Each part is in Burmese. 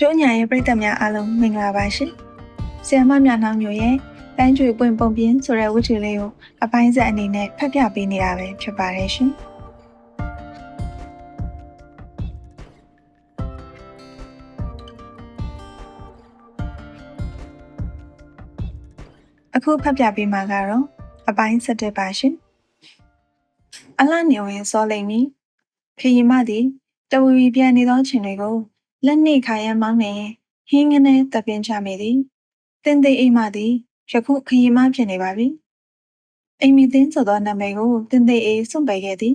ကျိုးညာရဲ့ပရိသတ်များအားလုံးမင်္ဂလာပါရှင်။ဆီယမမြနှောင်းမျိုးရဲ့တန်းကျွေပွင့်ပုံပြင်းဆိုတဲ့ဝတ္ထုလေးကိုအပိုင်းဆက်အနေနဲ့ဖတ်ပြပေးနေတာပဲဖြစ်ပါတယ်ရှင်။အခုဖတ်ပြပေးမှာကတော့အပိုင်းဆက်တဲ့ပါရှင်။အလှနေဝင်စောလိမ့်မည်။ခရီမသည်တဝီဝီပြန်နေသောချိန်တွေကို လက်နှိခါရမ်းမောင်းနေဟင်းငနဲ့တပ်ပင်းချမိသည်တင်းသိအိမ်မသည်ယခုခရီမဖြစ်နေပါပြီအိမ်မီသင်းဆိုသောနာမည်ကိုတင်းသိအေးစွန့်ပယ်ခဲ့သည်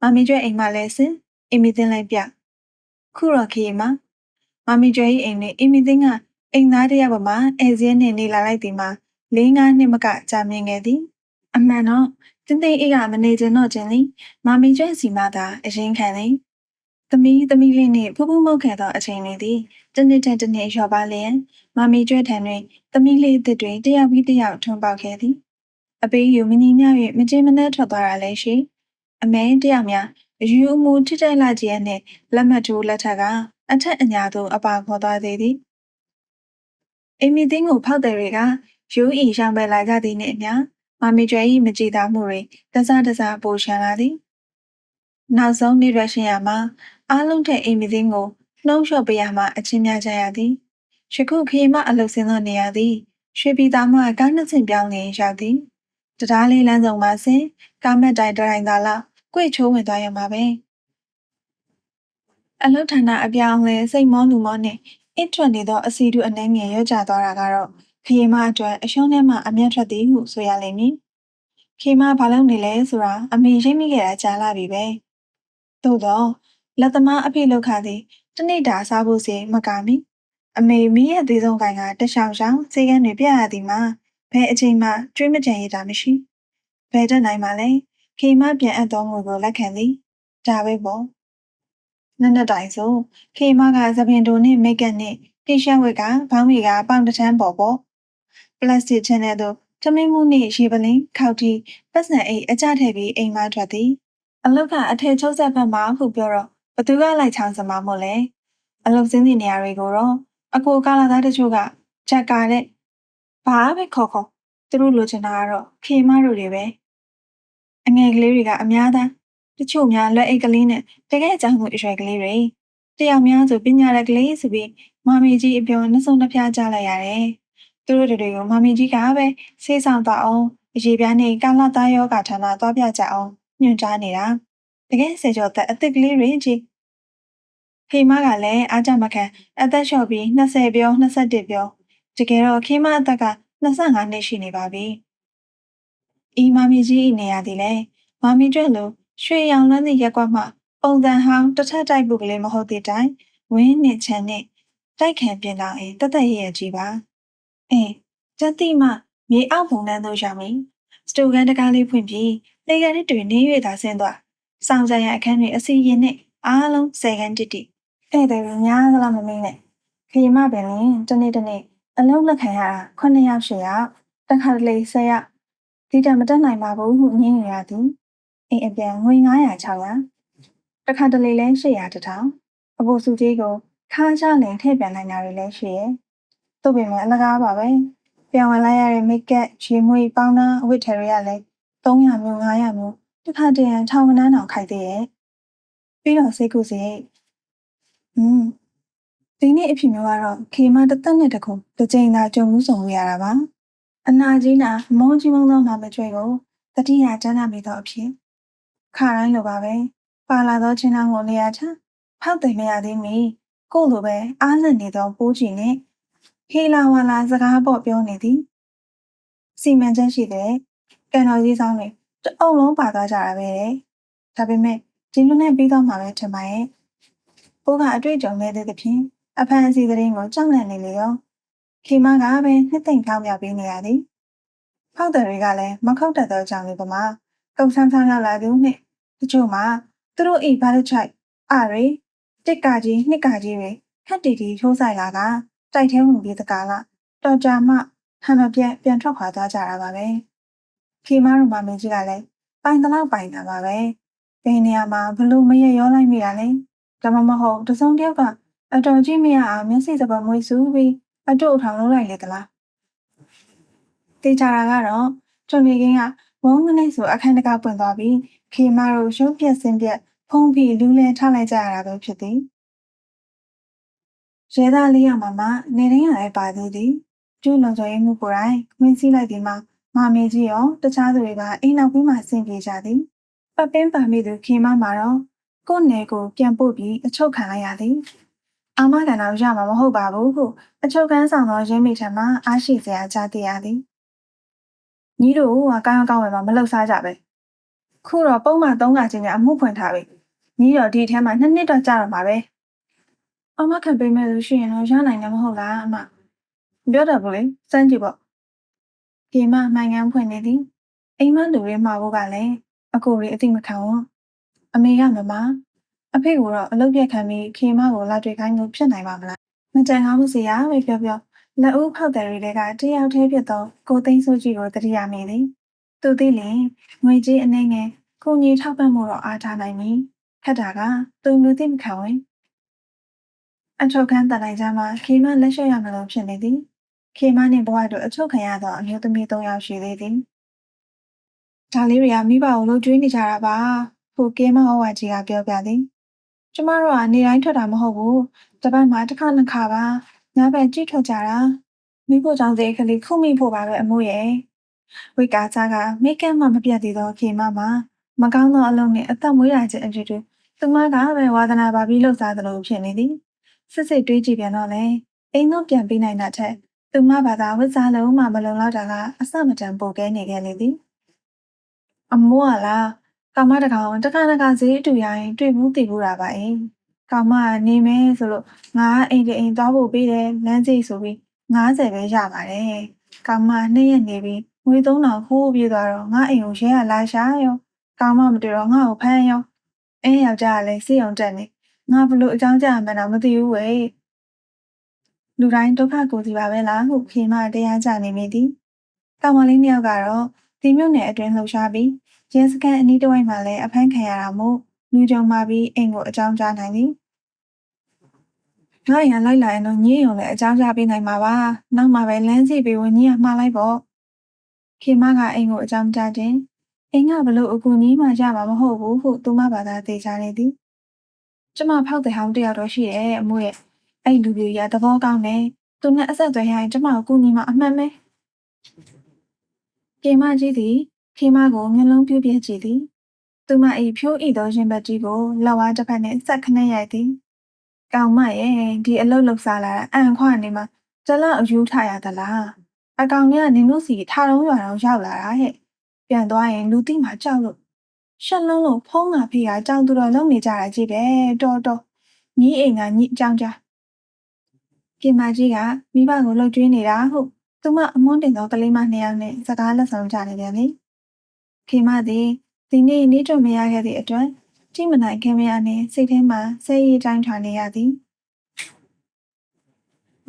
မမီကျွဲအိမ်မလဲစင်အိမ်မီသင်းလိုက်ပြခုတော့ခရီမမမီကျွဲ၏အိမ်နဲ့အိမ်မီသင်းကအိမ်သားတယောက်ပေါ်မှာအဲစင်းနဲ့နေလာလိုက်သည်မှာ၄၅နှစ်မကကြာမြင့်ခဲ့သည်အမှန်တော့တင်းသိအေးကမနေခြင်းတော့ခြင်းသည်မမီကျွဲစီမသာအရင်ခံသည် သမီးသမီးလေးနှင့်ဖူးဖူးမုတ်ခံသောအချိန်လေးသည်တစ်နှစ်တည်းတစ်နှစ်လျော်ပါလျင်မမီကျွဲထံတွင်သမီးလေးအစ်တွေတယောက်ပြီးတယောက်ထွန်းပေါက်ခဲ့သည်အပေးယူမင်းကြီးများ၍မကြေမနက်ထွက်သွားတာလည်းရှိအမဲတယောက်များအယူအမူထိတိုက်လာခြင်းနှင့်လက်မှတ်ထိုးလက်ထက်ကအထက်အညာသို့အပါခေါ်သွားသေးသည်အင်မီတင်းကိုဖောက်တယ်တွေကယူအီရှောင်းပဲလာကြသည်နှင့်အမျှမမီကျွဲ၏မကြည်သာမှုတွေတစားတစားပိုရှမ်းလာသည်နောက်ဆုံးနေ့ရွှေရှင်ရမှာ အားလုံးထက်အိမ်မသိန်းကိုနှုံးလျှော့ပေးရမှအချင်းများကြရသည်ယခုခရီးမအလုဆင်းသောနေရာသည်ရွှေပြည်သားမှကားနှစ်ဆင့်ပြောင်းနေရောက်သည်တရားလေးလမ်းဆောင်မှာဆင်ကားမက်တိုင်တိုင်းသာလားကြွေချိုးဝင်သွားရမှာပဲအလုဌာနအပြောင်းလဲစိတ်မောလူမောနဲ့အစ်ထွက်နေသောအစီတူအနှဲငယ်ရွကျသွားတာကတော့ခရီးမအတွက်အရှုံးထဲမှအမျက်ထွက်သည်ဟုဆိုရလိမ့်မည်ခေမဘာလုပ်နေလဲဆိုတာအမေရိပ်မိခဲ့တာကြားလာပြီပဲသို့တော့ လက်သမားအဖေလောက်ခါသည်တနေ့တာစားဖို့စီမကမီအမေမိရဲ့သေးဆုံးကိုင်ကတရှောင်ရှောင်စေကန်းတွေပြရသည်မှာဘယ်အချိန်မှကျွေးမကြံရတာမရှိဘယ်တက်နိုင်မှလဲခေမပြန်အပ်သောငွေကိုလက်ခံသည်ဒါပဲပေါ့နက်နက်တိုင်ဆိုခေမကသပင်တိုနဲ့မိတ်ကပ်နဲ့တီရှပ်ဝတ်ကဘောင်းမီကပေါင်တထန်းပေါ်ပေါ့ပလတ်စတစ်ချန်နယ်သို့ထမင်းမှုနှင့်ရေပလင်းခောက်တီပတ်စံအိတ်အကြထည့်ပြီးအိမ်မထွက်သည်အလုတ်ကအထည်ချုပ်ဆက်ဖက်မှာဟုပြောတော့ ဘသူကလိုက်ချောင်းစမမို့လဲအလုတ်စင်းတဲ့နေရာတွေကိုတော့အကိုကာလာသားတချို့ကချက်ကာတဲ့ဘာပဲခေါ်ခေါ်သူတို့လိုချင်တာကတော့ခေမတို့တွေပဲအငယ်ကလေးတွေကအများသားတချို့များလက်အိတ်ကလေးနဲ့တကယ်အကြောင်းကိုအရွယ်ကလေးတွေတယောက်များဆိုပညာရက်ကလေးဆိုပြီးမမီကြီးအပြောနှစုံတစ်ဖျားကြလိုက်ရတယ်သူတို့တွေကိုမမီကြီးကပဲဆေးဆောင်သွားအောင်အရေးပြားနဲ့ကာလာသားယောဂဌာနသွားပြကြအောင်ညွှန်ကြားနေတာတကယ်ဆယ်ကျော်သက်အသစ်ကလေးတွေကြီး ခေမကလည်းအားကြမခံအသက်လျှော့ပြီး20ပြော21ပြောတကယ်တော့ခေမအသက်က25နှစ်ရှိနေပါပြီ။ဤမမီကြီးဤနေရာသည်လည်းမမီကျွဲ့လိုရွှေရောင်လန်းသည့်ရက်ကွက်မှပုံစံဟောင်းတစ်ထပ်တိုက်ပုကလေးမဟုတ်သည့်တိုင်ဝင်းနှင့်ချမ်းနှင့်တိုက်ခံပြင်လာအင်းတသက်ရရကြီးပါ။အင်းကျတိမမြေအောက်ပုံနှန်းသို့ရောက်မည်စတူကန်တကားလေးဖွင့်ပြီးလေကန်တွေနေ၍သာဆင်းသွားစောင်းကြရအခန်းတွင်အစီရင်နှင့်အားလုံးဆယ်ကန်တိတိ ဧည့်သည်များသလားမမင်းနဲ့ခရီးမပင်လင်တနေ့တနေ့အလုံးလက်ခံရတာ9ယောက်10ယောက်တခါတလေ10ယောက်ဒီတမတက်နိုင်ပါဘူးဟုညင်းရသည်အိမ်အပြန်ငွေ900 600တခါတလေလဲ800တထောင်အဖို့စုကြီးကိုခါးချလင်ထည့်ပြန်နိုင်တာတွေလည်းရှိရဲ့သူ့ပင်မအလကားပါပဲပြောင်းဝင်လိုက်ရတဲ့မိတ်ကပ်ရေမွေပေါင်းသားအဝတ်ထည်တွေကလည်း300မျိုး900မျိုးတစ်ခါတည်းထောင်ကနန်းအောင်ခိုက်သေးရဲ့ပြီးတော့စိတ်ကူစိတ် อืมဒီနေ့အဖြစ်မျိုးကတော့ခေမတသက်နဲ့တခုတစ်ချိန်သာကြုံမှုဆောင်ရတာပါအနာကြီးနာမောကြီးမုံသောမှာမကျွေးကိုတတိယကျမ်းနာမိသောအဖြစ်ခါတိုင်းလိုပါပဲပါလာသောချင်းတောင်ကိုနေရာချဖောက်တယ်မရသေးမီကို့လိုပဲအားလန့်နေသောပိုးကြီးနဲ့ဟေလာဝါလာစကားပေါ့ပြောနေသည်စီမံချက်ရှိတဲ့ကန်တော်ကြီးဆောင်တွေတအုပ်လုံးပါသွားကြတာပဲတဲ့ဒါပေမဲ့ဒီလိုနဲ့ပြီးတော့မှပဲထင်ပါရဲ့ ပိုးကအတွေ့အကြုံမဲ့တဲ့ဖြင့်အဖန်အစီသတင်းကိုကြောက်လန့်နေလေရောခေမကပဲနှစ်သိမ့်ဖောင်းပြပေးနေရသည်ဖောက်တယ်တွေကလည်းမခောက်တတ်သောကြောင့်လေပမာကုံဆန်းဆန်းရောက်လာသူနှင့်တချို့မှသူတို့အိဘာလို့ချိုက်အရေတစ်ကကြီးနှစ်ကကြီးတွေခက်တီတီချိုးဆိုင်လာကတိုက်ထဲဝင်ပြီးတကားလားတော်ကြမှဟန်မပြတ်ပြန်ထွက်ခွာသွားကြတာပါပဲခေမတို့မမင်းကြီးကလည်းပိုင်တလောက်ပိုင်တာပါပဲဘယ်နေရာမှာဘလို့မရရောလိုက်မိတာလဲ ဒါမှမဟုတ်တစုံတယောက်ကအတော်ကြီးမရအောင်မျက်စိစပါမွေးစုပြီးအတုအထောင်လုပ်လိုက်လေသလားတေချာတာကတော့ဂျွန်နေကင်းကဝုန်းကနေဆိုအခန်းတကားပွင့်သွားပြီးခေမတို့ရုပ်ပြက်စင်းပြက်ဖုံးပြီးလူးလဲထားလိုက်ကြရတာပဲဖြစ်သည်ရဲသားလေးယောက်မှမှနေရင်းရလည်းပါသေးသည်ကျူးလုံခြုံရေးမှုကိုယ်တိုင်ခွင်းစည်းလိုက်ဒီမှာမမေကြီးရောတခြားသူတွေကအိမ်နောက်ပြီးမှဆင်ပြေကြသည်ပပင်းပါမိသူခေမမှာတော့ ကိုယ့်နယ်ကိုပြန်ပို့ပြီးအချုပ်ခံလိုက်ရသည်အာမခံတော့ရမှာမဟုတ်ပါဘူးဟုအချုပ်ခန်းဆောင်သောရင်းမိထံမှအားရှိစရာကြားသိရသည်ညီတို့ကကောင်းကောင်းဝယ်မှာမလှုပ်ရှားကြပဲခုတော့ပုံမှန်၃ကချင်းနဲ့အမှုဖွင့်ထားပြီညီတော့ဒီထဲမှာနှစ်နှစ်တော့ကြာတော့မှာပဲအမခံပေးမဲ့လို့ရှိရင်တော့ရနိုင်တယ်မဟုတ်လားအမပြောတော့ဘူးလေစမ်းကြည့်ပေါ့ဒီမှာမှန်ကန်ဖွင့်နေသည်အိမ်မလူတွေမှာဖို့ကလည်းအကိုတွေအတိမခံဘူး အမေကမမအဖေကတော့အလုပ်ပြတ်ခံပြီးခေမကိုလာတွေ့ခိုင်းလို့ဖြစ်နိုင်ပါမလားမကြံကောင်းမှုစီရပဲပြောပြောလက်ဦးဖောက်တယ်တွေကတယောက်တည်းဖြစ်တော့ကိုသိန်းစိုးကြီးကိုတတိယမိသည်သူသိလင်ငွေကြီးအနေငယ်ကိုကြီးထောက်ပံ့မှုတော့အားထားနိုင်ပြီခက်တာကသူလူသိမခံဝင်အချုပ်ခန်းတန်လိုက်ကြမှာခေမလက်လျှော့ရမလို့ဖြစ်နေသည်ခေမနှင့်ဘဝတို့အချုပ်ခံရသောအမျိုးသမီး၃ယောက်ရှိသေးသည်ဒါလေးတွေကမိဘကိုလှုပ်ကြွေးနေကြတာပါ ဟုကေမဟောဝါကြီးကပြောပြသည်ကျမတို့ကနေတိုင်းထွက်တာမဟုတ်ဘူးတပတ်မှာတစ်ခါနှစ်ခါပါညဘက်ကြည့်ထွက်ကြတာမိဖို့ကြောင့်တဲ့ကလေးခုမိဖို့ပါပဲအမိုးရဲ့ဝိကာစားကမိကက်မှမပြတ်သေးသောခေမမှာမကောင်းသောအလုံးနဲ့အသက်မွေးရခြင်းအတူတူသူမကပဲဝါသနာပါပြီးလှုပ်ရှားသလိုဖြစ်နေသည်စစ်စစ်တွေးကြည့်ပြန်တော့လေအိမ်တော့ပြန်ပြီးနိုင်တာထက်သူမဘာသာဝတ်စားလုံးမှမလုံလောက်တာကအစမတန်ပိုကဲနေခဲ့လေသည်အမိုးကလား ကောင်မတကောင်တခါတခါဈေးအတူရရင်တွေ့ဘူးတည်ဘူးတာပါအိမ်ကောင်မကနေမယ်ဆိုလို့ငါအိမ်တအိမ်သွားဖို့ပေးတယ်လမ်းစိတ်ဆိုပြီး90ပဲရပါတယ်ကောင်မနှစ်ရက်နေပြီးငွေ3000ခိုးပြေးသွားတော့ငါအိမ်ကိုရဲရလာရှာရောကောင်မမတွေ့တော့ငါ့ကိုဖမ်းရောအင်းယောက်ျားကလည်းစိတ်အောင်တက်နေငါဘလို့အကြောင်းကြားမှန်းတော့မသိဘူးဝေလူတိုင်းဒုက္ခကိုစီပါပဲလားဟုခေမတရားကြနေမိသည်ကောင်မလေးနှစ်ယောက်ကတော့ဒီမြို့နယ်အတွင်းလှုပ်ရှားပြီး ရဲစခန်းအနီးတစ်ဝိုက်မှာလည်းအဖမ်းခံရတာမို့လူကြုံမှပြီးအိမ်ကိုအကြောင်းကြားနိုင်သည်ငါရန်လိုက်လာရင်တော့ညင်းရုံလည်းအကြောင်းကြားပေးနိုင်မှာပါနောက်မှပဲလမ်းစီပေးဝင်ညင်းကမှားလိုက်ပေါ့ခေမကအိမ်ကိုအကြောင်းကြားခြင်းအိမ်ကဘလို့အကူကြီးမှရမှာမဟုတ်ဘူးဟုသူမဘာသာသိချနေသည်ကျမဖောက်တဲ့ဟောင်းတယောက်တော့ရှိတယ်အမိုးရဲ့အဲ့လူကြီးရသဘောကောင်းတယ်သူနဲ့အဆက်အသွယ်ရရင်ကျမကိုကူညီမှအမှန်ပဲကေမကြီးသည် ခေမကိုမျက်လုံးပြူးပြဲကြည့်သည်သူမ၏ဖြိုးဤသောရင်ဘတ်ကြီးကိုလက်ဝါးတစ်ဖက်နှင့်ဆက်ခနဲ့ရိုက်သည်ကောင်မရဲ့ဒီအလုတ်လောက်စားလာတာအန်ခွနေမှာကျလအယူထရသလားအကောင်ကနင်တို့စီထားတော့ရွာတော့ရောက်လာတာဟဲ့ပြန်သွားရင်လူတိမှကြောက်လို့ရှက်လုံးလို့ဖုံးတာဖေးကကြောင်သူတော်လုံနေကြတာကြည့်တယ်တော်တော်ညီအိမ်ကညီအကြောင်းကြားပြင်မကြီးကမိဘကိုလှုပ်ကြွေးနေတာဟုတ်သူမအမွန်းတင်သောကလေးမနှစ်ယောက်နဲ့စကားလက်ဆောင်ကြနေတယ်လေ ခေမသည်ဒီနေ့နေ့ထွက်မရခဲ့သည့်အတွက်ကြည့်မနိုင်ခင်မရနှင့်စိတ်ထဲမှာစိတ်ရည်တိုင်းထွာနေရသည်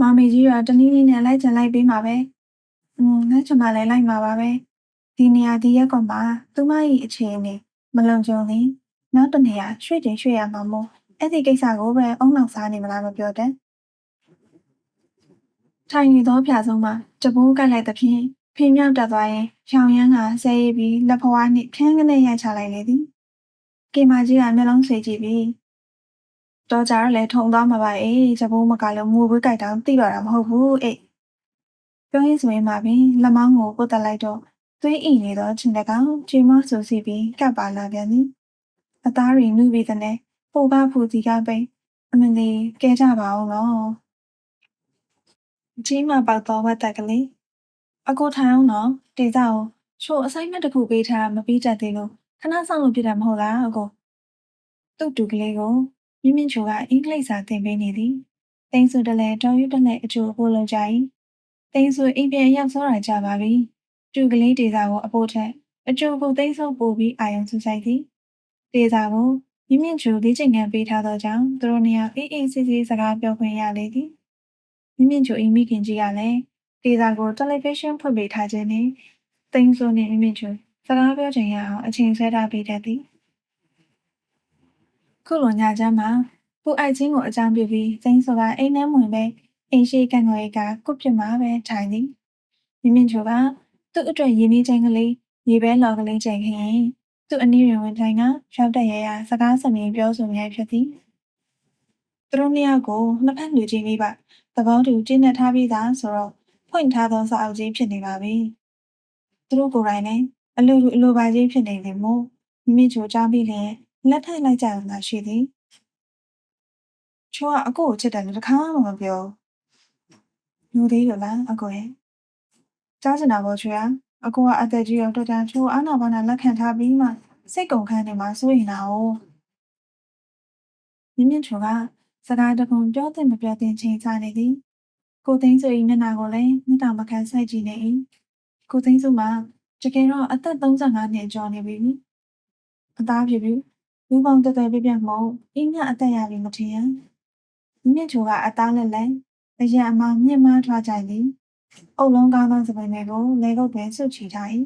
မမေကြီးကတနည်းနည်းနဲ့လိုက်ချင်လိုက်ပေးမှာပဲ။อืมငါချင်မလည်းလိုက်မှာပါပဲ။ဒီနေရာဒီရက်ကွန်မှာသူမ၏အခြေအနေမလုံခြုံရင်နောက်တနေရာရွှေ့တင်ရွှေ့ရမှာမို့အဲ့ဒီကိစ္စကိုပဲအုံနောက်စားနေမလားမပြောတဲ့။ထိုင်နေသောဖျာဆုံးမှာတပိုးကလိုက်သဖြင့် ဖင်းမြောက်တက်သွားရင်ရောင်ရမ်းကဆဲရည်ပြီးလက်ဖွားနှင့်ခန်းကနေရိုက်ချလိုက်လေသည်။ကေမာကြီးကမျက်လုံးဆွေးကြည့်ပြီးတော့ကြတော့လေထုံသွားမှာပါအေးတပိုးမကလုံးငိုပွေးကြိုက်တောင်တိတော့တာမဟုတ်ဘူးအေးပြောရင်းဆိုရင်မှပင်လက်မောင်းကိုပုတ်တက်လိုက်တော့သွေးအိနေသောချင်းတကောင်ချိန်မဆူစီပြီးကပ်ပါလာပြန်သည်အသားရီနုပြီးတဲ့ပိုပါဖူစီကပိန်အမလီကဲကြပါအောင်နော်ကြီးမပေါက်တော့ဝတ်တက်ကလေး အကိုထိုင်အောင်နော်တေးစားကိုချို့အဆိုင်မတစ်ခုပေးထားမပြီးတတ်သေးလို့ခဏဆောင်လို့ပြတယ်မဟုတ်လားအကိုသူ့တူကလေးကိုမြင့်မြင့်ချိုကအင်္ဂလိပ်စာသင်ပေးနေသည်တင်းစုတလဲတော်ရွတလဲအကျိုးပို့လုံးကြ၏တင်းစုအိမ်ပြန်ရောက်စောတာကြပါပြီတူကလေးတေစာကိုအဖို့ထက်အကျိုးပို့သိမ်းဆုံးပို့ပြီးအာယုံစူးစိုက်သည်တေစာကိုမြင့်မြင့်ချိုလေးချိန်ငံပေးထားသောကြောင့်သူတို့နှစ်ယောက်အေးအေးဆေးဆေးစကားပြောခွင့်ရလေသည်မြင့်မြင့်ချိုအိမ်မိခင်ကြီးကလည်း တေစာကိုတယ်လီဗီရှင်းဖွင့်ပေးထားခြင်းနဲ့တင်းစုနှင့်မြင့်မြင့်ချိုစကားပြောချိန်ရအောင်အချိန်ဆွဲထားပေးတတ်သည်ခုလိုညချမ်းမှာပူအိုက်ချင်းကိုအကြောင်းပြုပြီးသိန်းစောကအိမ်ထဲဝင်ပဲအိမ်ရှိကန်ငွေကကုတ်ပြစ်မှာပဲထိုင်သည်မြင့်မြင့်ချိုကသူ့အတွက်ရင်းနှီးချင်းကလေးရေပဲလော်ကလေးချိန်ခရင်သူ့အနည်းရင်ဝင်ထိုင်ကရောက်တဲ့ရရစကားစမြင်ပြောဆိုနေဖြစ်သည်သူတို့နှစ်ယောက်ကိုနှစ်ဖက်လူချင်းမိပါသဘောတူကျင်းနေထားပြီးသားဆိုတော့ ဖွင့်ထားသောစာအုပ်ကြီးဖြစ်နေပါပြီသူတို့ကိုယ်တိုင်လည်းအလိုလိုအလိုပါကြီးဖြစ်နေတယ်မို့မြင့်မြင့်ချိုကြားပြီးလျင်လက်ထိုက်လိုက်ကြရမှာရှိသည်ချိုးကအကိုကိုချစ်တယ်လို့တစ်ခါမှမပြောလူသေးလို့လားအကိုရဲ့ကြားချင်တာပေါ့ချွေရအကိုကအသက်ကြီးရောတော်တန်ချိုးအာနာပါနာလက်ခံထားပြီးမှစိတ်ကုန်ခန်းနေမှာစိုးရင်လား哦မြင့်မြင့်ချိုကစကားတကုံပြောတဲ့မပြောတဲ့ချိန်ချနေသည် ကိုသိန်းစု၏မျက်နှာကိုလည်းမြတ်တာမခံဆိုင်ကြည့်နေ၏ကိုသိန်းစုမှာတကယ်တော့အသက်35နှစ်ကျော်နေပြီအသားဖြစ်ပြီလူပေါင်းတက်တက်ပြပြမဟုတ်အင်းမြအသက်ရပြီမထင်ရင်မြင့်ချိုကအသားလက်လက်အရန်အမောင်မြင့်မထွားကြသည်အုပ်လုံးကားသောစပင်တွေကိုလေကုတ်တွင်ဆုတ်ချီထား၏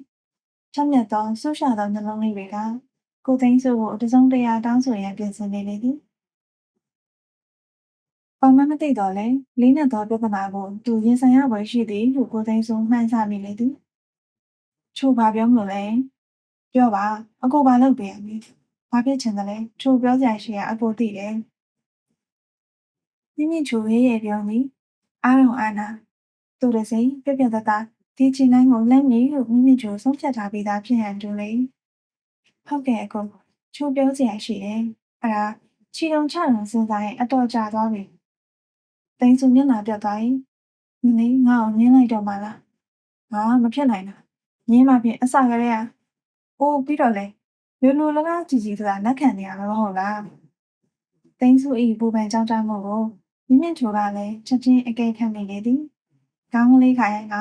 ချမ်းမြတ်သောဆုရှာသောနှလုံးလေးတွေကကိုသိန်းစုကိုတစုံတရာတောင်းဆိုရန်ပြင်ဆင်နေလေသည် ဘာမှမသိတော့လဲလေးနက်သောပြဿနာကိုသူရင်ဆိုင်ရပွဲရှိသည်ဟုကိုသိန်းစုမှန်းဆမိလေသည်ချို့ဘာပြောမလို့လဲပြောပါအကိုဘာလုပ်ပေးရမလဲဘာဖြစ်ချင်တယ်လဲချို့ပြောစရာရှိရအကိုသိတယ်မိမိချိုရဲရဲပြောမိအားလုံးအာနာသူတစိပြပြတသားဒီချင်တိုင်းကိုလက်မီလို့မိမိချိုဆုံးဖြတ်ထားပြီးသားဖြစ်ရန်တူလေဟုတ်ကဲ့အကိုချိုပြောစရာရှိတယ်အဲ့ဒါချီတုံချတုံစဉ်းစားရင်အတော်ကြာသွားပြီ တင်းစုမျက်နှာပြတ်သွားရင်မင်းငါ့ကိုညင်းလိုက်တော့မှလားဟာမဖြစ်နိုင်တာညင်းမှဖြင့်အစကတည်းကအိုးပြီးတော့လေလူလူလလားကြည်ကြည်ဆိုတာလက်ခံနေရမှာမဟုတ်လားတင်းစုဤဘူပန်ကြောင်းတမ်းမှုကိုမြင့်မြင့်ချိုကလည်းချက်ချင်းအကဲခတ်မိနေသည်။ကောင်းကလေးခိုင်က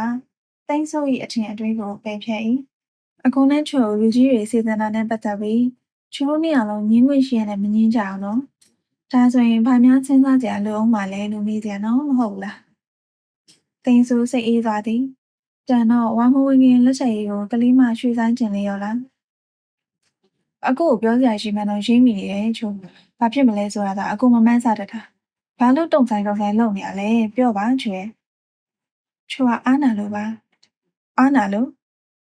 တိမ့်ဆိုး၏အထင်အတွေးကိုပယ်ဖျက်၏။အကုန်နဲ့ချိုလူကြီးတွေစေတနာနဲ့ပတ်သက်ပြီးချိုးနေအောင်လုံးငင်းခွင့်ရှိရတဲ့မငင်းကြအောင်နော်။ ဒါဆိုရင်ဘာများစဉ်းစားကြရလို့အောင်မလဲလူမိကြနော်မဟုတ်ဘူးလား။တိမ့်ဆိုးစိတ်အေးသွားသည်။တန်တော့ဝါမဝင်ခင်လက်ချက်ရည်ကိုကလေးမရွှေဆိုင်ကျင်လေးရောလား။အကိုကိုပြောစရာရှိမှန်းတော့ရင်းမိနေတယ်ချိုး။ဘာဖြစ်မလဲဆိုတာကအကိုမမှန်းစားတတ်တာ။ဘာလို့တုံဆိုင်တုံဆိုင်လုပ်နေရလဲပြောပါချွေချွေကအားနာလို့ပါအားနာလို့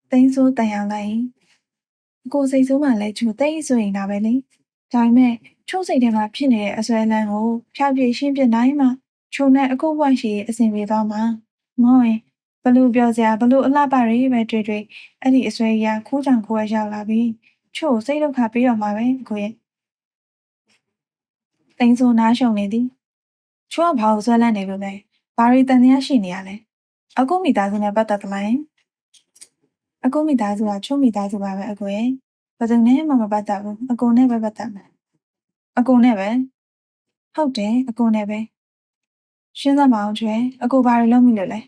သိန်းစိုးတန်ရောင်လိုက်အကိုစိတ်ဆိုးမှလည်းချွေသိန်းဆိုရင်ဒါပဲလေဒါပေမဲ့ ချို့စိတ်ထဲမှာဖြစ်နေတဲ့အစွဲလန်းကိုဖျောက်ပြရှင်းပြနိုင်မှချိုနဲ့အကိုဘဝရှိအဆင်ပြေသွားမှာမဟုတ်ရင်ဘလို့ပြောစရာဘလို့အလှပတွေပဲတွေ့တွေ့အဲ့ဒီအစွဲကြီးကခိုးချောင်ခိုးရရောက်လာပြီးချို့စိတ်ဒုက္ခပေးတော့မှာပဲကိုရဲ့သိန်းစိုးနားရှုံနေသည်ချိုးကဘာကိုဆွဲလန်းနေလို့လဲဘာရီတန်တရားရှိနေရလဲအကုမိသားစုနဲ့ပတ်သက်သလားအကုမိသားစုကချိုးမိသားစုပါပဲအကိုရဲ့ဘယ်သူနဲ့မှမပတ်သက်ဘူးအကိုနဲ့ပဲပတ်သက်မယ် အကိုနဲ့ပဲဟုတ်တယ်အကိုနဲ့ပဲရှင်းသမောင်ကျွဲအကိုဘာတွေလုပ်မိလို့လဲ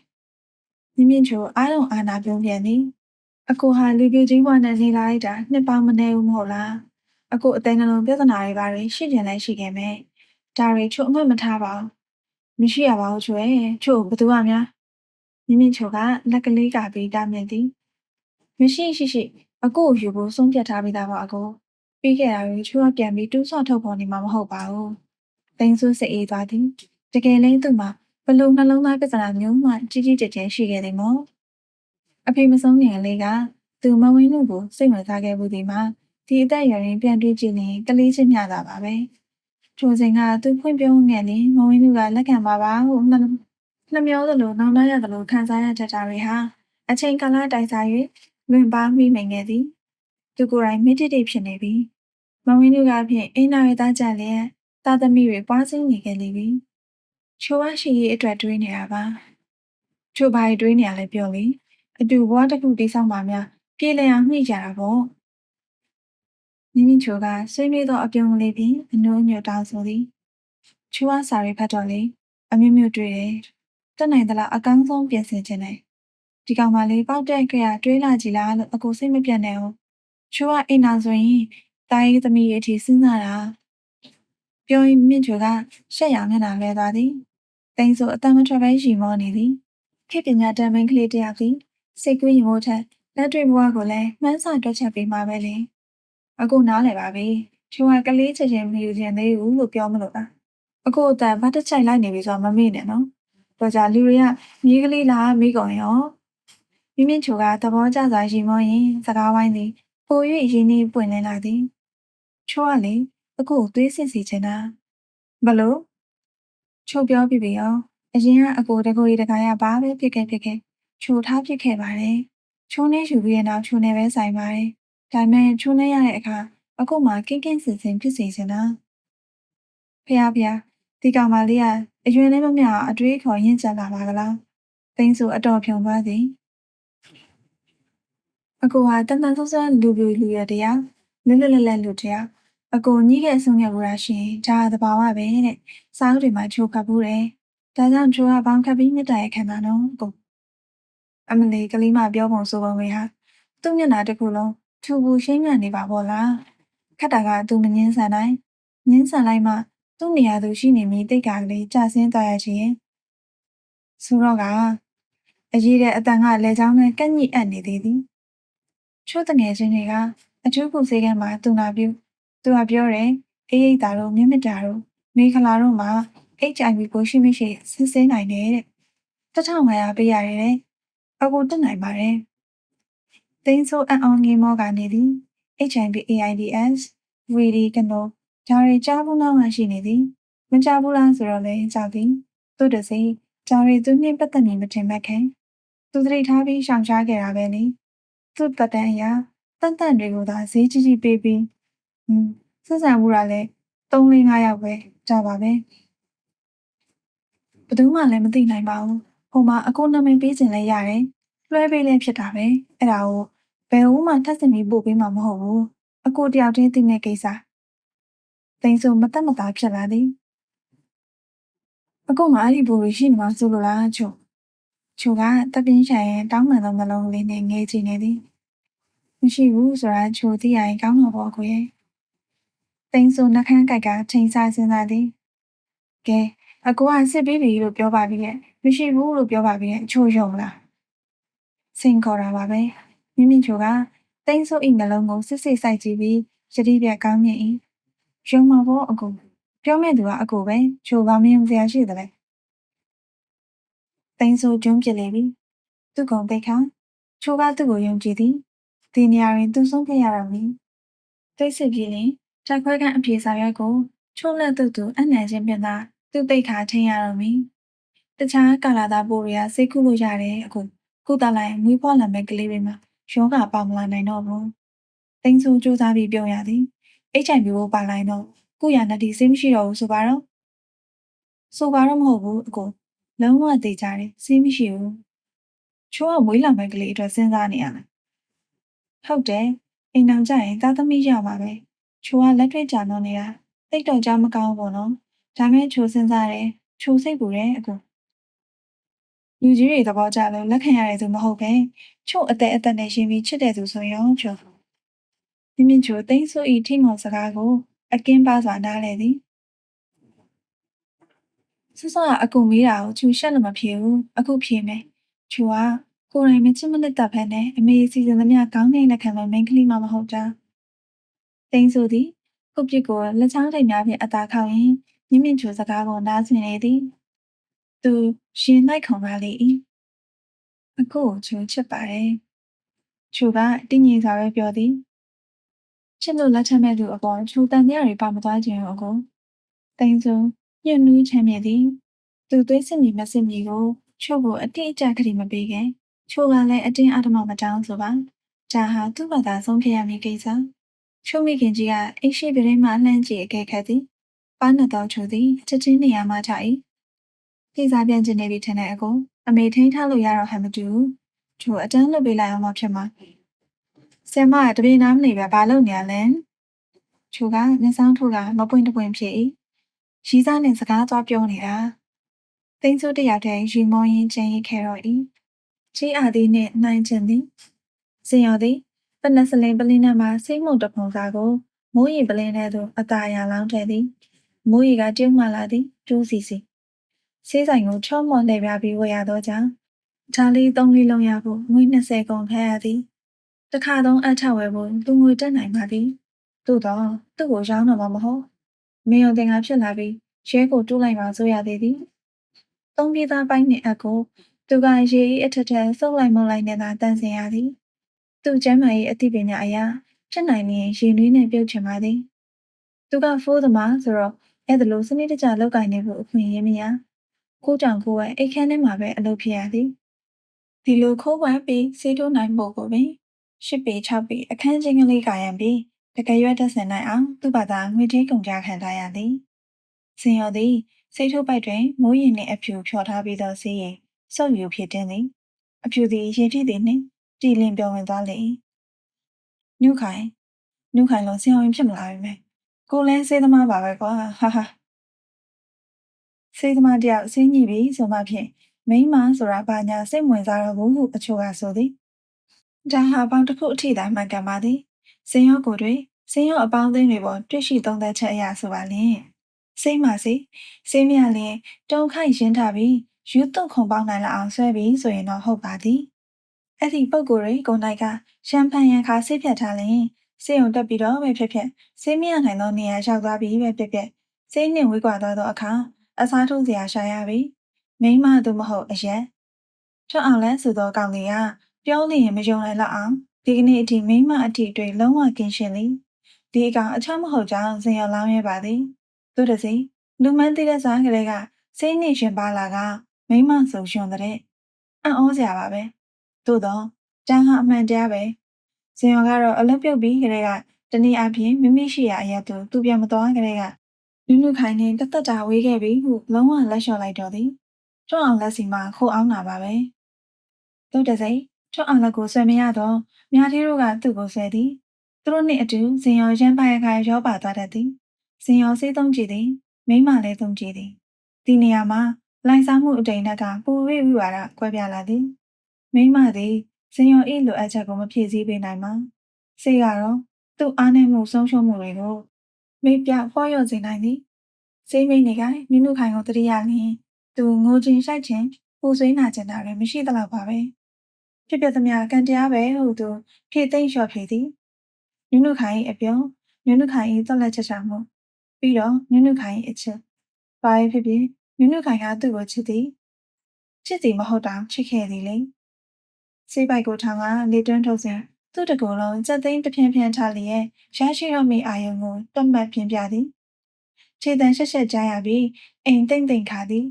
မြင့်မြင့်ချိုအားလုံးအာနာပြုံးပြန်သည်အကိုဟာလူပြချင်းဘဝနဲ့နေလာလိုက်တာနှစ်ပေါင်းမနေဘူးမဟုတ်လားအကိုအသိနှလုံးပြဿနာတွေဘာတွေရှိကြလဲရှိခဲ့မယ်ဒါတွေချို့အမှတ်မထားပါဘူးမရှိရပါဘူးချွေချို့ဘသူကများမြင့်မြင့်ချိုကလက်ကလေးကပြီးတားမြင်သည်မရှိရှိရှိအကိုကိုယူဖို့ဆုံးဖြတ်ထားပြီးသားပါအကို ပြီးခဲ့တာကိုချိုးကပြန်ပြီးတူးဆော့ထုတ်ပေါ်နေမှာမဟုတ်ပါဘူးသိန်းစိုးစိတ်အေးသွားသည်တကယ်လည်းသူ့မှာဘလို့နှလုံးသားပြဿနာမျိုးမှကြီးကြီးကျယ်ကျယ်ရှိခဲ့တယ်မို့အဖေမဆုံးငယ်လေးကသူမဝင်းမှုကိုစိတ်ဝင်စားခဲ့ဘူးဒီမှာဒီအသက်အရွယ်ရင်းပြန်တွေ့ကြည့်ရင်ကလေးချင်းမျှတာပါပဲထိုစဉ်ကသူဖွင့်ပြောငယ်လင်မဝင်းသူကလက်ခံပါပါဟုနှလုံးနှမျောသလိုနောင်တရသလိုခံစားရတတ်တာတွေဟာအချိန်ကာလတိုင်စား၍လွင်ပါမိမိန်ခဲ့သည် သူကိုယ်တိုင်မိတိတိဖြစ်နေပြီမဝင်းသူကဖြင့်အိမ်နာရသားကြလျက်သားသမီးတွေပွားစင်းနေခဲ့လိမ့်ပြီချိုးဝရှိရေးအတွက်တွေးနေတာပါချိုးပါရီတွေးနေရလဲပြောလေအတူဘဝတစ်ခုတိဆောက်ပါများပြေလည်အောင်ညှိကြတာပေါ့မိမိချိုကဆွေးနွေးသောအပြုံးလေးဖြင့်အနိုးအညွတ်တောင်းဆိုသည်ချူဝါစာရီဖတ်တော်လေအမျိုးမျိုးတွေ့တယ်တက်နိုင်သလားအကောင်းဆုံးပြင်ဆင်ခြင်းနဲ့ဒီကောင်မလေးပေါက်တဲ့ကြရတွေးလာကြည့်လားလို့အကိုစိတ်မပြတ်နဲ့ဟုတ် ချူဝါအိမ်နာဆိုရင်တာရေးသမီးရဲ့အထိစဉ်းစားတာပြောရင်မြင့်ချိုကရှက်ရောင်မျက်နှာလဲသွားသည်တိန်ဆိုအတမ်းမထွက်ပဲရှိမောနေသည်ခေပညာတန်မင်းကလေးတယောက်သည်စိတ်ကူးရင်မို့ထက်လက်တွေ့ဘဝကိုလည်းမှန်းဆတွက်ချက်ပေးမှာပဲလေအခုနားလည်ပါပြီ။ချွေကကလေးချက်ချင်းမယူခြင်းသေးဘူးလို့ပြောမလို့လားအခုအတန်ဘာတစ်ချိုင်လိုက်နေပြီဆိုတော့မမေ့နဲ့နော်တော့ကြလူတွေကမြေးကလေးလားမိကုန်ရောမိမင်းချိုကသဘောကျစွာရီမောရင်စကားဝိုင်းသည် ပို၍ရင်းနှီးပွင့်လင်းလာသည်ချိုကလေအခုသွေးစစ်စီချင်တာဘလို့ချိုပြောပြပြီရောအရင်ကအကိုတကူကြီးတခါရဘာပဲဖြစ်ခဲ့ဖြစ်ခဲ့ချိုထားဖြစ်ခဲ့ပါတယ်ချိုးနေယူပြီးတဲ့နောက်ချိုနေပဲဆိုင်ပါတယ်ဒါပေမဲ့ချိုနေရတဲ့အခါအခုမှကင်းကင်းစင်စင်ဖြစ်စီချင်တာဖះဖះဒီကောင်မလေးကအရွယ်လေးမမြအတွေးခေါ်ရင့်ကျက်လာပါကလားသိန်းစုအတော်ဖြုံသွားသည် အကိုဟာတန်တန်ဆော့ဆော့လူပြူလူရတရားလွတ်လွတ်လပ်လပ်လူတရားအကိုညှိခဲ့ဆုံးခဲ့ဘူးလားရှင်ဒါသဘာဝပဲတဲ့စာအုပ်တွေမှာချိုးခတ်ဘူးတယ်ဒါကြောင့်ချိုးကဘောင်းခတ်ပြီးမြတ်တာရဲ့ခံတာနော်အကိုအမလီကလေးမပြောပုံဆိုပုံတွေဟာသူ့မျက်နှာတစ်ခုလုံးထူပူရှင်းမြနေပါဘောလားခတ်တာကသူမငင်းဆန်နိုင်ငင်းဆန်လိုက်မှသူ့နေရာသူရှိနေမိတိတ်ကလေးကြဆင်းသွားရခြင်းဆိုတော့ကအရေးတဲ့အတန်ကလေချောင်းနဲ့ကန့်ညိအပ်နေသေးသည် ချို့တငယ်ချင်းတွေကအထူးကုစေးကမ်းမှာတူနာပြုသူကပြောတယ်အေးအိတ်တာတို့မြင့်မြတ်တာတို့မိခလာတို့မှာ HIV ကိုရှိမရှိစစ်ဆေးနိုင်တယ်တဲ့1500ပေးရတယ်တဲ့အကူတက်နိုင်ပါတယ်သိန်းဆိုအံ့အောင်ငေးမောကနေသည် HIV AIDS VD ကနိုဒါတွေကြားဘူးနောက်မှရှိနေသည်မကြဘူးလားဆိုတော့လည်းကြောက်သည်သူတစိဒါတွေသူနှင့်ပတ်သက်နေမထင်မှတ်ခင်သူသတိထားပြီးရှောင်ရှားခဲ့တာပဲလေ သူ့တက်တန်းအရာတန်တန်တွေကိုသာဈေးကြီးကြီးပေးပြီးဟွန်းဆက်ဆံမှုကလည်း3-5ယောက်ပဲကြပါပဲဘယ်သူမှလည်းမသိနိုင်ပါဘူးဟိုမှာအကိုနာမည်ပေးခြင်းလည်းရတယ်လွှဲပေးလည်းဖြစ်တာပဲအဲ့ဒါကိုဘယ်ဦးမှထပ်စင်ပြီးပို့ပေးမှာမဟုတ်ဘူးအကိုတယောက်တည်းသိတဲ့ကိစ္စသိန်းစုံမတက်မသားဖြစ်လာသည်အကိုမှအဲ့ဒီဘူရီရှိနေမှာဆိုလိုလားချို့ချိုကတပ်ပြင်းဆိုင်ရင်တောင်းမှန်သောနှလုံးလေးနဲ့ငဲကြည့်နေသည် မရှိဘူးဆိုတာချိုသိရရင်ကောင်းတော့ပေါ့ကိုရဲ့သိန်းစုံနှခမ်းကြိုက်ကချိန်စားစဉ်းစားသည်ကဲအကိုကစစ်ပြီးပြီလို့ပြောပါပြီရဲ့မရှိဘူးလို့ပြောပါပြီရဲ့ချို့ယုံလားစင်ခေါ်တာပါပဲမြင့်မြင့်ချိုကသိန်းစုံအိနှလုံးကိုစစ်စစ်စိုက်ကြည့်ပြီးယတိပြက်ကောင်းမြင်၏ယုံမှာပေါ့အကိုပြောမဲ့သူကအကိုပဲချိုကမယုံစရာရှိတယ်လေသိန်းစုံကျွန်းပြစ်လေပြီသူ့ကုံတိတ်ခါချိုကသူ့ကိုယုံကြည်သည် ဒီနေရာတွင်သူဆုံးခဲ့ရတော့မည်တိတ်စစ်ပြီးလင်တိုက်ခွဲခန့်အပြေစာရွက်ကိုချိုးလက်သူ့သူအနံ့ချင်းပြင်သာသူ့တိတ်ခါထင်းရတော့မည်တခြားကာလာသားပိုးတွေကစိတ်ကူးလို့ရတယ်အခုကုသလိုက်မွေးဖွားလာမဲ့ကလေးတွေမှာယောဂပေါင်မလာနိုင်တော့ဘူးသိန်းစုံစူးစမ်းပြီးပြောရသည် HIV ကိုပါလိုက်တော့ကုရနတိစိတ်မရှိတော့ဘူးဆိုပါတော့ဆိုပါတော့မဟုတ်ဘူးအကိုလုံးဝသိကြတယ်စိတ်မရှိဘူးချိုးကမွေးလာမဲ့ကလေးအတွက်စဉ်းစားနေရလား ဟုတ်တယ်အိမ်အောင်ကြရင်သားသမီးရပါပဲချိုးကလက်တွေ့ကြာတော့နေတာတိတ်တော့ကြားမကောင်းဘူးနော်ဒါမဲ့ချိုးစဉ်းစားတယ်ချိုးစိတ်ပူတယ်အကိုလူကြီးတွေသဘောကျလို့လက်ခံရတဲ့သူမဟုတ်ပဲချို့အသက်အသက်နဲ့ရှင်ပြီးချစ်တဲ့သူဆိုရင်ချို့မိမိချိုသိန်းစုဤထိမော်စကားကိုအကင်းပါစွာနားလဲသည်ဆဆကအကူမေးတာကိုချူရှက်လို့မဖြေဘူးအခုဖြေမယ်ချူက ကိုယ်တိုင်မချစ်မနစ်တပ်ဖက်နဲ့အမေစီစဉ်သမျှကောင်းတဲ့လက်ခံလို့မိန်းကလေးမှမဟုတ်တာသိန်းစုသည်ခုတ်ပစ်ကိုလက်ချောင်းထိပ်များဖြင့်အသာခောက်ရင်မြင့်မြင့်ချိုစကားကိုနားဆင်နေသည်သူရှင်လိုက်ခုံပါလေ၏အခုချိုချစ်ပါတယ်ချိုကတင်းငင်စွာပဲပြောသည်ချစ်လို့လက်ထက်မဲ့သူအပေါ်ချိုတန်တရားတွေပါမသွားခြင်းအကိုတိန်စုံညှဉ်းနှူးချမ်းမြေသည်သူသွေးစစ်မီမစစ်မီကိုချို့ကိုအတိအကျခရီးမပေးခင် ချိုကလည်းအတင်းအဓမ္မမတောင်းဆိုပါဒါဟာသူ့ဘာသာဆုံးဖြတ်ရမည့်ကိစ္စချိုမိခင်ကြီးကအိရှိပရိမလှမ်းကြည့်အကဲခတ်သည်ပါနတော်ချိုသည်ချက်ချင်းနေရာမှချ၏ကိစ္စပြန်ကျင်နေပြီထင်တဲ့အကိုအမေထိန်းထားလို့ရတော့ဟန်မတူဘူးချိုအတန်းလွတ်ပေးလိုက်အောင်မဖြစ်မှာဆင်မကတပြေနားမနေပဲဘာလုပ်နေရလဲချိုကမျက်စောင်းထိုးကမပွင့်တပွင့်ဖြစ်၏ရီးစားနဲ့စကားသွားပြောနေတာသိန်းစိုးတယောက်တည်းရီမောင်းရင်ကျင်းရင်ခဲ့တော့၏ ချီးအားသည်နှင့်နိုင်ကျင်သည်စင်ရော်သည်ပနစလင်ပလင်းထဲမှစိတ်မှုတဖုံစာကိုမိုးရီပလင်းထဲသို့အตาရလောင်းထည့်သည်မိုးရီကကျုံမှလာသည်ကျိုးစီစီဆေးဆိုင်ကိုချော့မော့လှည့်ပြပြီးဝယ်ရတော့ကြောင့်ချာလီသုံးလေးလုံးရဖို့ငွေ20ကုန်ခဲရသည်တခါသုံးအထဝယ်ဖို့သူငွေတက်နိုင်ပါသည်သို့တော့သူ့ကိုရောင်းတော့မှာမဟုတ်မင်းရုံတင်ကဖြစ်လာပြီးရဲကိုတူးလိုက်ပါဆိုရသေးသည်သုံးပြေးသားပိုင်းနှင့်အကို သူကရေဤအထက်ထက်ဆုပ်လိုက်မုံလိုက်နဲ့သာတန်ဆင်ရသည်သူကျမ်းမာရေးအသိပညာအရာဖြစ်နိုင်ရင်ရေနွေးနဲ့ပြုတ်ချင်ပါသည်သူကဖိုးသမားဆိုတော့အဲ့ဒါလိုစနစ်တကျလောက်ကင်နေဖို့အခွင့်အရေးမရကိုကြောင့်ကိုယ်ကအိတ်ခမ်းထဲမှာပဲအလုပ်ဖြစ်ရသည်ဒီလိုခိုးဝှက်ပြီးစေးထိုးနိုင်ဖို့ကိုပင်ရှစ်ပေ6ပေအခန်းချင်းကလေးကာရံပြီးတကယ်ရွက်တက်ဆင်နိုင်အောင်သူ့ဘာသာငွေကြေးကုန်ကြခံထားရသည်စင်ရော်သည်စိတ်ထုတ်ပိုက်တွင်မိုးရင်နှင့်အဖြူဖြော်ထားပြီးသောဆေးရည် စုပ်ယူဖြစ်တင်သည်အဖြူသည်ရေထိသည်နှင့်ကြည်လင်ပြောင်းဝင်သွားလေ၏နုခိုင်နုခိုင်လုံးစင်အောင်ဖြစ်မလာပြီမယ်ကိုလဲစေးသမားပါပဲကွာဟာဟာစေးသမားတယောက်စင်းညိပြီဆိုမှဖြင့်မိန်းမဆိုတာဘာညာစိတ်ဝင်စားတော့ဘူးဟုအချို့ကဆိုသည်ဒါဟာပေါင်းတစ်ခုအထိသာမှန်ကန်ပါသည်စင်ရောကိုတွေစင်ရောအပေါင်းအသင်းတွေပေါ်တွေ့ရှိသုံးသက်ချက်အရာဆိုပါလျင်စိတ်မစေစိတ်မြလျင်တုံခိုက်ရင်းထားပြီး ယူသွခုံပေါင်းနိုင်လောက်အောင်ဆွဲပြီးဆိုရင်တော့ဟုတ်ပါသည်အဲ့ဒီပုံကိုယ်တွေကိုနိုင်ကရှမ်ပန်ရန်ခါဆေးဖြတ်ထားလျင်ဆေးရုံတက်ပြီးတော့ပဲဖြစ်ဖြစ်ဆေးမရနိုင်သောနေရာရောက်သွားပြီးပဲဖြစ်ဖြစ်ဆေးနှင့်ဝေးကွာသွားသောအခါအစားထိုးစရာရှာရပြီမိမသူမဟုတ်အရက်ထွတ်အောင်လဲဆိုသောကောင်လေးကပြောလျင်မယုံနိုင်လောက်အောင်ဒီကနေ့အထိမိမအထိတွေလုံးဝကင်းရှင်းသည်ဒီအကောင်အချမဟုတ်ကြောင်းစင်ရလောင်းရဲပါသည်သူတစီလူမန်းသိတဲ့စားကလေးကစိတ်နဲ့ရှင်ပါလာက မိမဆိုရှင်တဲ့အံ့ဩစရာပါပဲသို့တော့တန်းဟာအမှန်တရားပဲစင်ရောကတော့အလုပ်ပြုတ်ပြီးကလေးကတနည်းအားဖြင့်မိမိရှိရာအရက်သူသူပြန်မသွားကလေးကနုနုခိုင်နေတသက်တာဝေးခဲ့ပြီဟုလုံးဝလက်လျှော့လိုက်တော့သည်ထွန်းအောင်လက်စီမှာခိုးအောင်တာပါပဲသို့တစိထွန်းအောင်လက်ကိုဆွဲမရတော့မြားသေးတို့ကသူ့ကိုဆွဲသည်သူတို့နှင့်အတူဇင်ရောရမ်းပါရခါရောပါသွားတတ်သည်ဇင်ရောစေးသုံးကြည့်သည်မိမလည်းသုံးကြည့်သည်ဒီနေရာမှာ လိုင်စားမှုအတိမ်ကပူဝိဝိဝါဒကွဲပြားလာသည်မိမသည်ဇင်ရောဤလိုအပ်ချက်ကိုမဖြည့်ဆည်းပေးနိုင်မှာစေကတော့သူ့အားနည်းမှုဆုံးရှုံးမှုတွေကိုမိပြဖော်ရစေနိုင်သည်စေးမိန်တွေကနုနုခိုင်ကိုတတိယလင်းသူငိုချင်းရှိုက်ချင်းပူဆွေးနာကျင်တာလည်းမရှိသလောက်ပါပဲဖြစ်ပြသမျှကံတရားပဲဟုသူဖြည့်သိမ့်လျှော့ဖြည့်သည်နုနုခိုင်အပြုံးနုနုခိုင်၏တက်လက်ချက်ချမှုပြီးတော့နုနုခိုင်အချက်ဘာဖြစ်ဖြစ် နုနုခိုင်ကသူ့ကိုချစ်သည်ချစ်သည်မဟုတ်တာချစ်ခဲ့သည်လေစေးပိုက်ကိုထောင်ကလေတွန်းထုတ်စဉ်သူ့တကူလုံးစက်သိန်းတစ်ဖြင်းဖြင်းထားလျက်ရရှိတော့မိအာယုံကိုတွတ်မှတ်ပြပြသည်ခြေတံရှက်ရှက်ကြားရပြီးအိမ်တိမ်တိမ်ခါသည်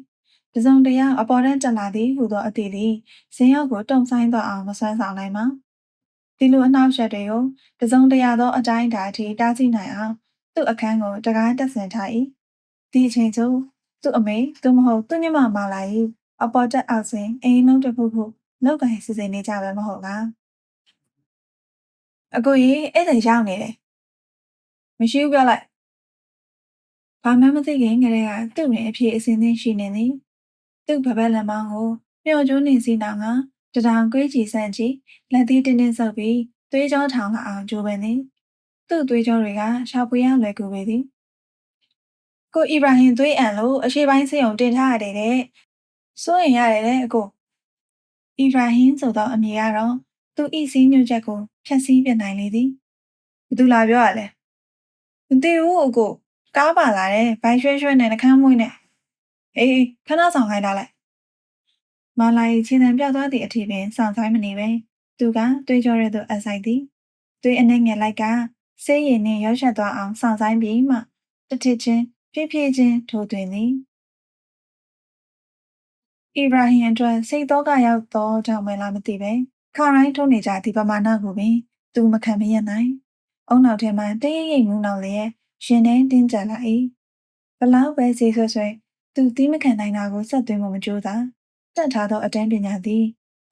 တစုံတရာအပေါ်တန်းကျလာသည်ဟူသောအသည့်သည်ဇင်းရောက်ကိုတုံဆိုင်တော့အောင်မဆွမ်းဆောင်နိုင်ပါဒီလိုအနှောက်အယှက်တွေကိုတစုံတရာသောအတိုင်းအတာအထိတားဆီးနိုင်အောင်သူ့အခန်းကိုတကားတက်ဆင်ထား၏ဒီအချိန်ကျ သူ့အမေသူမဟုတ်သူ့ညီမမောင်လာ၏အပေါ်တက်အောက်ဆင်းအိမ်လုံးတစ်ခုခုလောက်ကင်စီစဉ်နေကြပဲမဟုတ်လားအကိုကြီးအဲ့ဒါရောက်နေတယ်မရှိဘူးပြောလိုက်ဘာမှမသိခင်ကလေးကသူ့ရင်အဖြစ်အစင်းသင်းရှိနေသည်သူ့ဘဘလက်မောင်းကိုမျောကျိုးနေစီနောင်ကတထောင်ကွေးကြည်ဆန့်ကြည့်လက်သီးတင်းတင်းဆုပ်ပြီးသွေးကြောထောင်ကအောင်ကြိုးပင်သည်သူ့သွေးကြောတွေကရှောက်ပွေရလွယ်ကူပေသည် ကိုအီဘရာဟင်သွေးအန်လို့အရှိပိုင်းစေယုံတင်ထားရတယ်တဲ့စိုးရင်ရတယ်တဲ့အကိုအီဘရာဟင်ဆိုတော့အမည်ကတော့သူဤစည်းညွှန်ချက်ကိုဖျက်ဆီးပြနိုင်လေသည်ဘသူလာပြောရလဲမသိဘူးအကိုကားပါလာတယ်ဘိုင်ရွှဲရွှဲနဲ့နှကမ်းမွေးနဲ့အေးခဏဆောင်ခိုင်းထားလိုက်မလာရီချင်းတန်ပြောက်သွားသည့်အထည်ပင်စောင့်ဆိုင်မနေပဲသူကတွေးကြောတဲ့သူအဆိုင်သည်တွေးအနှဲ့ငယ်လိုက်ကဆေးရည်နှင့်ရောက်ရှက်သွားအောင်စောင့်ဆိုင်ပြီးမှတထစ်ချင်း ဖြည်းဖြည်းချင်းထိုးသွင်းသည်အီဘရာဟင်အတွက်စိတ်တော့ကရောက်တော့ကြောင့်မလားမသိပဲခါရိုင်းထုံးနေကြသည့်ပမာဏကိုပင်သူမခံမရနိုင်အုံနောက်ထဲမှတရိပ်ရိပ်မူးနောက်လျက်ရှင်ထဲတင်းကြပ်လာ၏ဘလောက်ပဲစီဆွဆွသူသီးမခံနိုင်တာကိုဆက်သွင်းမမကြိုးစားတက်ထားသောအတန်းပညာသည်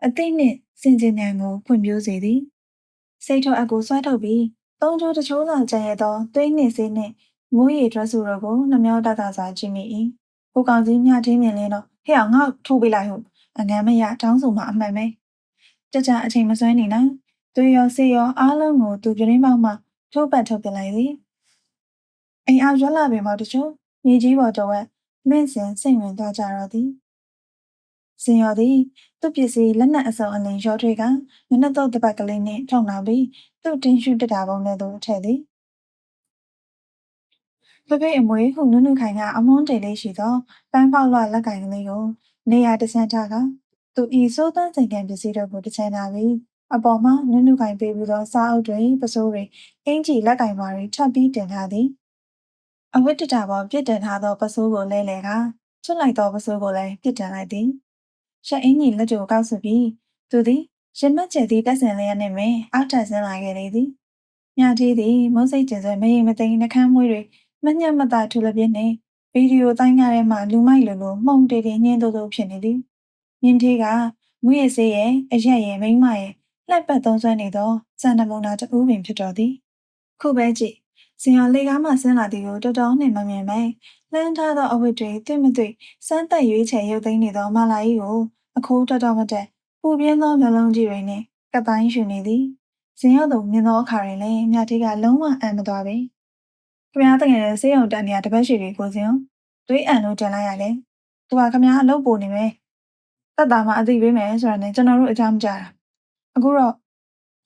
အသိနှင့်စင်ကြင်ဉာဏ်ကိုဖွံ့ဖြိုးစေသည်စိတ်ထောအကူဆွဲထုတ်ပြီးသုံးချိုးတစ်ချိုးသာကျန်ရသောသွေးနှင့်ဆေးနှင့် မိုးရေဒရက်စုတို့ကိုနှမျောတတစွာကြည့်မိ၏ဟိုကောင်ကြီးမြထင်းမြင်လင်းတော့ဟဲ့အောင်ငါ့ထိုးပေးလိုက်ဟုအငမ်းမရတောင်းဆိုမှအမှန်ပဲကြကြအချိန်မစွမ်းနေနိုင်သွေးရောဆေးရောအားလုံးကိုသူပြင်းပေါက်မှထိုးပတ်ထုတ်ပြလိုက်သည်အိမ်အောင်ရွက်လာပင်ပေါ်တချို့မြေကြီးပေါ်တော့ဝက်လွင့်စင်စိတ်ဝင်သွားကြတော့သည်စင်ရော်သည်သူ့ပစ္စည်းလက်နက်အစုံအလင်ရောထွေးကမျက်နှာတော့တပတ်ကလေးနှင့်ထုံလာပြီးသူ့တင်းရှူတက်တာပုံနဲ့သူထည့်သည် ပပိတ်အမွေဟုနုနုခိုင်ကအမွန်းတေလေးရှိသောပန်းပေါက်လွှလက်ကင်ကလေးကိုနေရာတစ်ဆန်းထားကသူဤစိုးသွမ်းစိန်ကံပစ္စည်းတို့ကိုတစ်ချမ်းထားပြီးအပေါ်မှာနုနုခိုင်ပေးပြီးသောစားအုပ်တွေပစိုးတွေအင်ကြီးလက်ကင်ပါတွေထပ်ပြီးတင်ထားသည်အဝိတ္တတာပေါ်ပြစ်တင်ထားသောပစိုးကိုလဲလဲကချွတ်လိုက်သောပစိုးကိုလည်းပြစ်တင်လိုက်သည်ရှက်အင်းကြီးလက်ကြိုကောက်ဆပြီးသူသည်ရင်မက်ကျဲသည့်တက်ဆင်လျက်နှင့်ပင်အောက်ထပ်ဆင်းလာခဲ့လေသည်မြာတီးသည်မုန်းစိတ်ကျင်စွဲမရင်မသိမ်းနှကမ်းမွေးတွေ မညက်မသာထူလပြင်းနေဗီဒီယိုတိုင်းကားထဲမှာလူမိုက်လိုလိုမှုန်တေတေညင်းတိုးတိုးဖြစ်နေသည်မြင်းသေးကမူရဲ့ဆေးရဲ့အရက်ရဲ့မိန်းမရဲ့လက်ပတ်သုံးဆွဲနေသောစံနမုံနာတူပင်ဖြစ်တော်သည်ခုပဲကြည့်စင်ရလေကားမှဆင်းလာသည်ကိုတော်တော်နှင့်မမြင်မဲလှမ်းထားသောအဝတ်တွေတိမတွေ့စမ်းသက်ရွေးချယ်ရုပ်သိမ်းနေသောမလာကြီးကိုအခိုးတော်တော်မတက်ပူပြင်းသောမျိုးလုံးကြီးတွေနှင့်ကပိုင်းယူနေသည်စင်ရောက်သူမြင်သောအခါတွင်လည်းမြတ်သေးကလုံးဝအံမသွားပေ ခမ ्या တကယ်ဆေးရုံတက်နေရတပတ်ရှိပြီကိုစင်သွေးအန်လို့ကြံလိုက်ရလေသူကခမ ्या အလုပ်ပိုနေမယ်တက်တာမှအသိပေးမယ်ဆိုတာနဲ့ကျွန်တော်တို့အကြောင်းကြားတာအခုတော့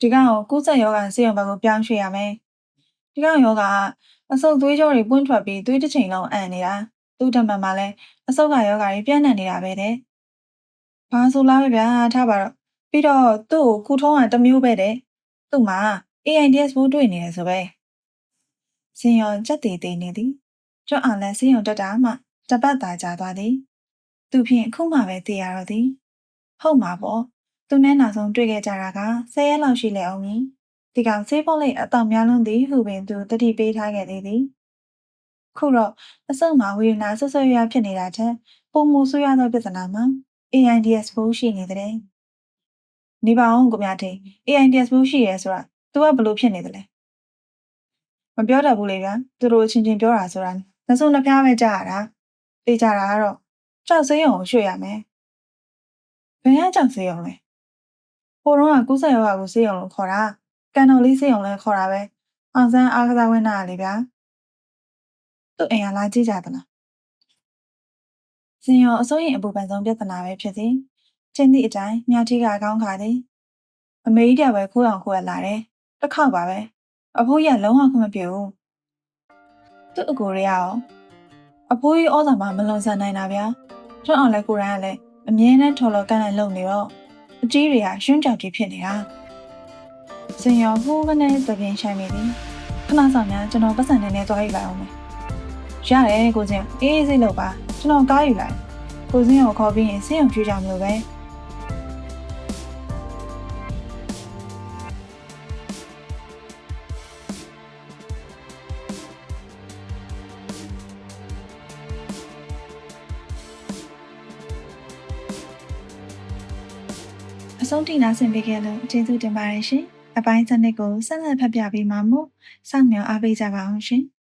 ဒီကောင်ကိုကုသယောဂဆေးရုံဘက်ကိုပြောင်းရွှေ့ရမယ်ဒီကောင်ယောဂကအဆုတ်သွေးကြောတွေပွင့်ထွက်ပြီးသွေးတစ်ချိန်လုံးအန်နေတာသူ့ဓမ္မမှာလည်းအဆုတ်ကယောဂတွေပြန့်နှံ့နေတာပဲတဲ့ဘာဆိုလားပဲဗျာထားပါတော့ပြီးတော့သူ့ကိုကုထုံးကတစ်မျိုးပဲတဲ့သူ့မှာ AIDS ဘိုးတွေ့နေတယ်ဆိုပဲ စင်ရောကြက်တည်တည်နေသည်ကျွတ်အောင်လဲစင်ရောတက်တာမှတပတ်သာကြာသွားသည်သူဖြင့်အခုမှပဲသိရတော့သည်ဟုတ်မှာပေါ့သူနဲ့နောက်ဆုံးတွေ့ခဲ့ကြတာက10ရက်လောက်ရှိလေအောင်မည်ဒီကောင်ဆေးပုတ်လိုက်အတော့များလုံးသည်ဟုပင်သူတတိပေးထားခဲ့သေးသည်ခုတော့အဆုတ်မှာဝေဒနာဆွဆွရရဖြစ်နေတာချက်ပုံမူဆွရသောပြဿနာမှာ AIDS ဘိုးရှိနေတဲ့နေပါအောင်ကိုမြတေ AIDS ဘိုးရှိရဲဆိုတာ तू ကဘလို့ဖြစ်နေတယ်လဲမ ပြောတတ်ဘူးလေဗျာသူတို့အချင်းချင်းပြောတာဆိုတာနှစုံနှဖျားပဲကြားရတာသိကြတာကတော့ကြောက်စေးရုံကိုရွှေ့ရမယ်ဘယ်ကကြောက်စေးရုံလဲဟိုတော့ကကုဆက်ရောဂါကိုစေးရုံလို့ခေါ်တာကန်တော်လေးစေးရုံလဲခေါ်တာပဲအောင်ဆန်းအားကစားဝင်းနာလေဗျာသူ့အိမ်ကလာကြည့်ကြသလားစင်ရောအစိုးရင်အပူပန်ဆုံးပြဿနာပဲဖြစ်စီချင်းသည့်အတိုင်းမြာတီကအကောင်းခါသည်အမေကြီးတယောက်ပဲခိုးအောင်ခိုးရလာတယ်တစ်ခေါက်ပါပဲ အဖိုးကြီးကလုံးဝခွင့်မပြုဘူးသူ့အကိုရရောအဖိုးကြီးဩဇာမှာမလွန်ဆန်နိုင်တာဗျာထွန်းအောင်လဲကိုရန်ကလည်းအမြဲတမ်းထော်လော်ကန့်လိုက်လုံနေတော့အကြီးတွေကရွှွန့်ကြောက်ကြီးဖြစ်နေတာစင်ရောဟိုးကနေသပင်ဆိုင်မိသည်ခဏဆောင်များကျွန်တော်ပတ်စံနေနေသွားယူလိုက်အောင်မယ်ရတယ်ကိုစင်အေးအေးစိတ်လို့ပါကျွန်တော်ကားယူလိုက်ကိုစင်ကိုခေါ်ပြီးရင်စင်အောင်ကျွေးကြမလို့ပဲ ဆုံးထိနာဆင်ပေးခဲ့လို့ကျေးဇူးတင်ပါတယ်ရှင်။အပိုင်းစနစ်ကိုဆက်လက်ဖတ်ပြပေးမှာမို့စောင့်မျှော်အားပေးကြပါအောင်ရှင်။